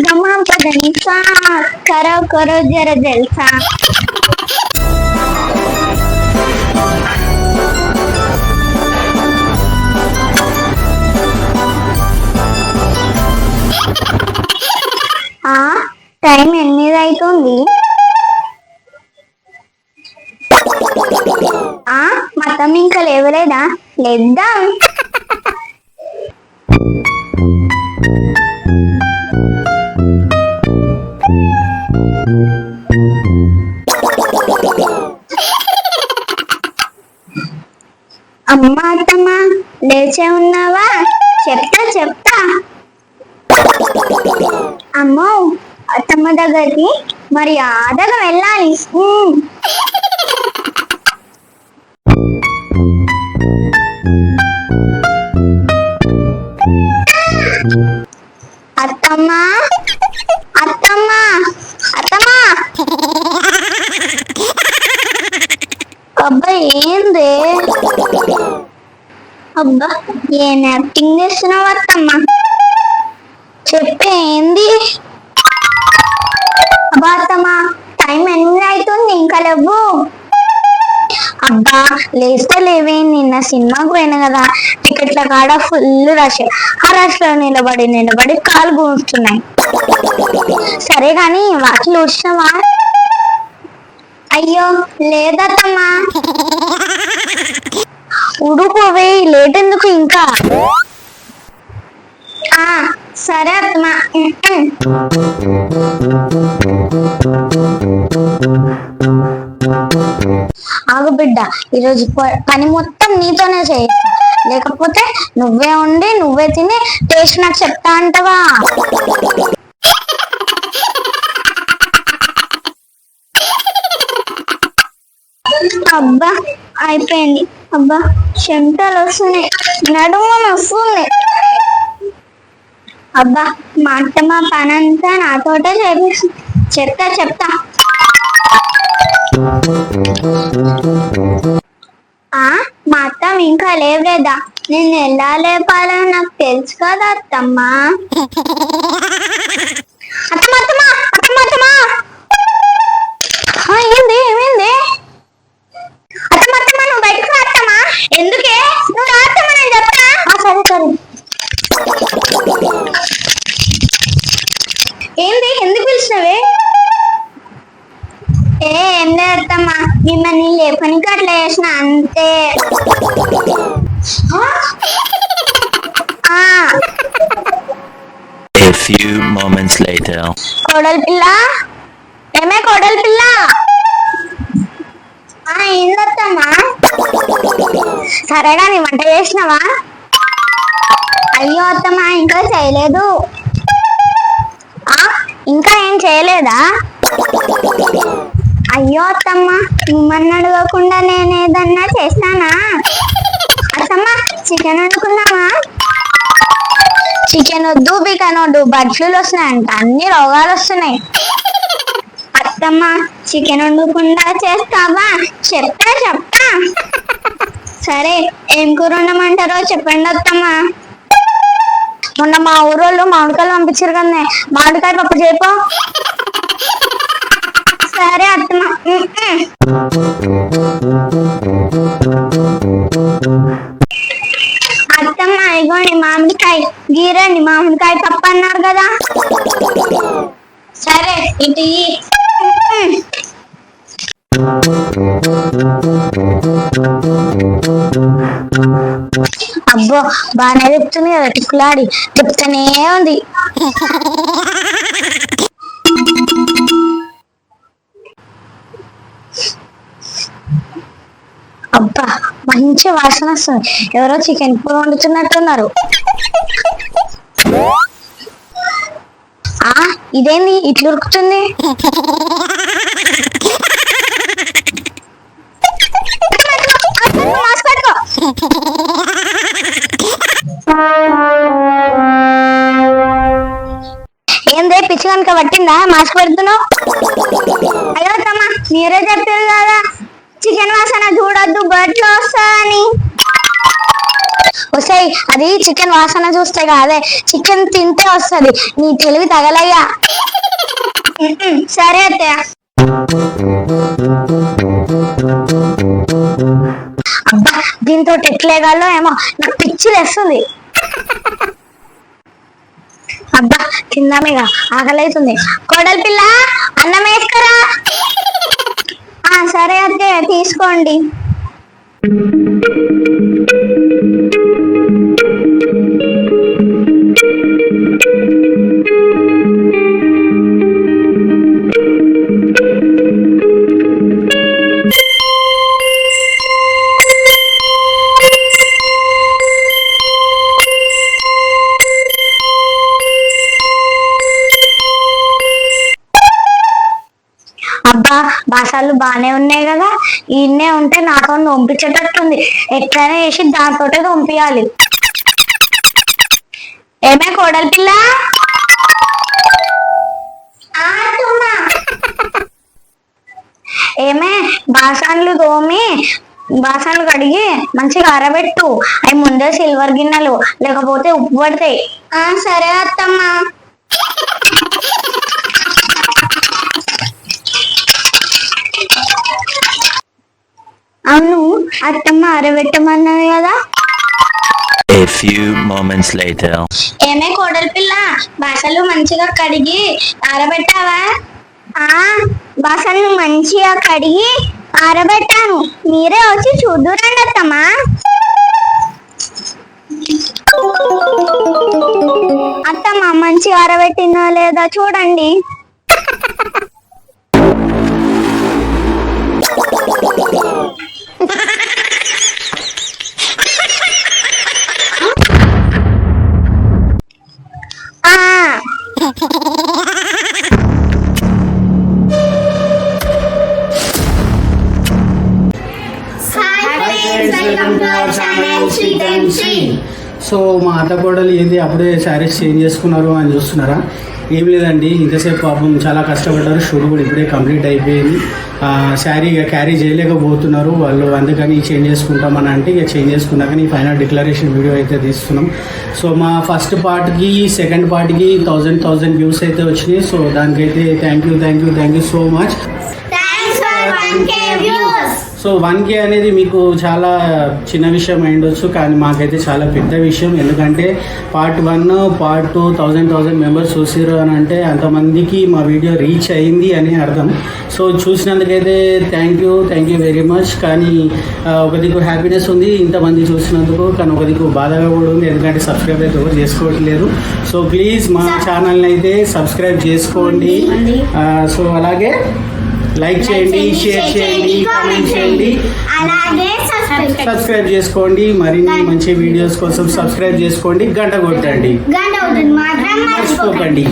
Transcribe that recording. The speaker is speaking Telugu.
గమా పదని కరో కరో జర తెలుసా ఆ టైం ఎనిమిది అవుతుంది ఆ మతం ఇంకా లేవలేదా? లేద్దాం. అమ్మా అత్తమ్మ లేచే ఉన్నావా? చెప్తా చెప్తా. అమ్మో అత్తమ్మ దగ్గరికి మరి ఆదగా వెళ్ళాలి. అబ్బా ఏం యాక్టింగ్ చేస్తున్నావు అత్తమ్మ. చెప్పేంది? అబ్బా అత్తమ్మ టైం ఎన్ని అవుతుంది ఇంకా లేవు. అబ్బా లేస్తే లేవే నిన్న సినిమాకు పోయిన కదా. టికెట్ల కాడ ఫుల్ రష్ ఆ రష్లో నిలబడి నిలబడి కాలు గూస్తున్నాయి సరే గాని వాటిని వచ్చినవా అయ్యో లేదమ్మా ఉడుకోవే లేట్ ఎందుకు ఇంకా? ఆ సరే అత్తమ్మా. ఆగు బిడ్డ ఈరోజు పని మొత్తం నీతోనే చేయిస్తా. లేకపోతే నువ్వే ఉండి నువ్వే తిని టేస్ట్ నాకు చెప్తా అంటవా? అబ్బా అయిపోయింది. అబ్బా. చెమటలు వస్తున్నాయి నడుము వస్తుంది అబ్బా మా అత్తమ్మ పనంతా నాతోటే చేపిస్తుంది చెప్తా చెప్తా. ఆ మా అత్తమ్మ ఇంకా లేవలేదా? నేను ఎలా లేపాలని నాకు తెలుసు కదా అత్తమ్మా. అత్తమ్మ అత్తమ్మ అత్తమ్మ ఆ, ఏంది ఏమైంది అత్తమ్మ అత్తమ్మ నువ్వు బయటకు రా అత్తమ్మ ఎందుకే నువ్వు రా అత్తమ్మ నేను చెప్తా ఆ, సరే సరే ఏంది? ఎందుకు పిలిచినవే? ఏ ఏం లేదమ్మా మిమ్మల్ని లేపనికి అట్లా చేసిన అంతే. ఆ? ఆ, A few moments later. కోడలి పిల్ల? ఏమే కోడలి పిల్ల? ఆ, ఏందత్తమ్మా సరేగా నీ వంట చేసినావా? అయ్యో అత్తమ్మా ఇంకా చేయలేదు. ఇంకా ఏం చేయలేదా? అయ్యో అత్తమ్మ మిమ్మల్ని అడగకుండా నేను ఏదన్నా చేస్తానా అత్తమ్మ చికెన్ వండుకుందామా? చికెన్ వద్దు బికెన్ వద్దు బర్డ్ వస్తున్నాయంట అన్ని రోగాలు వస్తున్నాయి. అత్తమ్మ చికెన్ వండకుండా చేస్తావా? చెప్తా చెప్తా. సరే ఏం కూర ఉండమంటారో చెప్పండి అత్తమ్మ. మొన్న మా ఊరోళ్ళు మామిడికాయలు పంపించారు కదా మామిడికాయ పప్పు చేపో. సరే అత్తమ్మ అత్తమ్మ ఇగోండి మామిడికాయ. గీరండి మామిడికాయ పప్పు అన్నారు కదా. సరే ఇటు అబ్బో బాగానే చెప్తుంది కదా టిక్కులాడి చెప్తానే ఉంది. అబ్బా మంచి వాసన వస్తుంది. ఎవరో చికెన్ కూర వండుతున్నట్టున్నారు. ఆ ఇదేంది? ఇట్లు ఉరుకుతుంది? కనుక పట్టిందా? మాస్క్ పెడుతున్నావు? అయ్యో తమ్మ మీరే చెప్పారు కదా? చికెన్ వాసన చూడొద్దు బర్డ్లు వస్తాయని వస్తాయి అది చికెన్ వాసన చూస్తే కాదే చికెన్ తింటే వస్తది. నీ తెలివి తగలయ్యా. సరే అత్తయ్య. అబ్బా దీంతో ఎట్లేగాలో ఏమో నాకు పిచ్చి లేస్తుంది. అబ్బా తిందామేగా ఆకలైతుంది. అవుతుంది కోడలి పిల్ల అన్నం వేసుకురా? ఆ సరే అత్తయ్య తీసుకోండి. అబ్బా బాగానే బానే ఉన్నాయి కదా ఈయన్నే ఉంటే నాతో పంపించేటట్టుంది ఎట్లనే వేసి దానితోటే పంపించాలి ఏమే కోడలి పిల్ల? ఏమే బాసాన్లు తోమి బాసన్లు కడిగి మంచిగా ఆరబెట్టు. అవి ముందే సిల్వర్ గిన్నెలు లేకపోతే ఉప్పు పడతాయి. ఆ సరే అత్తమ్మా. అవును అత్తమ్మ ఆరబెట్టమన్నది కదా? A few moments later. ఏమే కోడలి పిల్ల బాసలు మంచిగా కడిగి ఆరబెట్టావా? ఆ బాసలు మంచిగా కడిగి ఆరబెట్టాను. మీరే వచ్చి చూద్దురండి అత్తమ్మా. అత్తమ్మ మంచిగా ఆరబెట్టిందో లేదా చూడండి. సో మా అత్త కోడలు ఏంది? అప్పుడే శారీస్ చేంజ్ చేసుకున్నారు అని చూస్తున్నారా? ఏం లేదండి ఇంతసేపు పాపం చాలా కష్టపడ్డారు షూట్ కూడా ఇప్పుడే కంప్లీట్ అయిపోయింది. ఆ, శారీ ఇక క్యారీ చేయలేకపోతున్నారు వాళ్ళు అందుకని చేంజ్ చేసుకుంటామని అంటే ఇక చేంజ్ చేసుకున్నాక ఈ ఫైనల్ డిక్లరేషన్ వీడియో అయితే తీస్తున్నాం. సో మా ఫస్ట్ పార్ట్కి సెకండ్ పార్ట్కి థౌజండ్ థౌజండ్ వ్యూస్ అయితే వచ్చినాయి. సో దానికైతే thank you thank you thank you so much so one K అనేది మీకు చాలా చిన్న విషయం అయిండొచ్చు కానీ మాకైతే చాలా పెద్ద విషయం. ఎందుకంటే part one part two thousand thousand members చూసిరు అని అంటే అంతమందికి మా వీడియో రీచ్ అయింది అని అర్థం. So చూసినందుకైతే thank you thank you very much కానీ ఒక దిక్కు హ్యాపీనెస్ ఉంది ఇంతమంది చూసినందుకు కానీ ఒక దిక్కు బాధగా కూడా ఉంది. ఎందుకంటే సబ్స్క్రైబ్ అయితే ఎవరు చేసుకోవట్లేదు. సో ప్లీజ్ మా ఛానల్ని అయితే సబ్స్క్రైబ్ చేసుకోండి. సో అలాగే లైక్ చేయండి షేర్ చేయండి కామెంట్ చేయండి. అలాగే సబ్స్క్రైబ్ చేసుకోండి మరిన్ని మంచి వీడియోస్ కోసం సబ్స్క్రైబ్ చేసుకోండి గంట కొట్టండి. మర్చిపోకండి.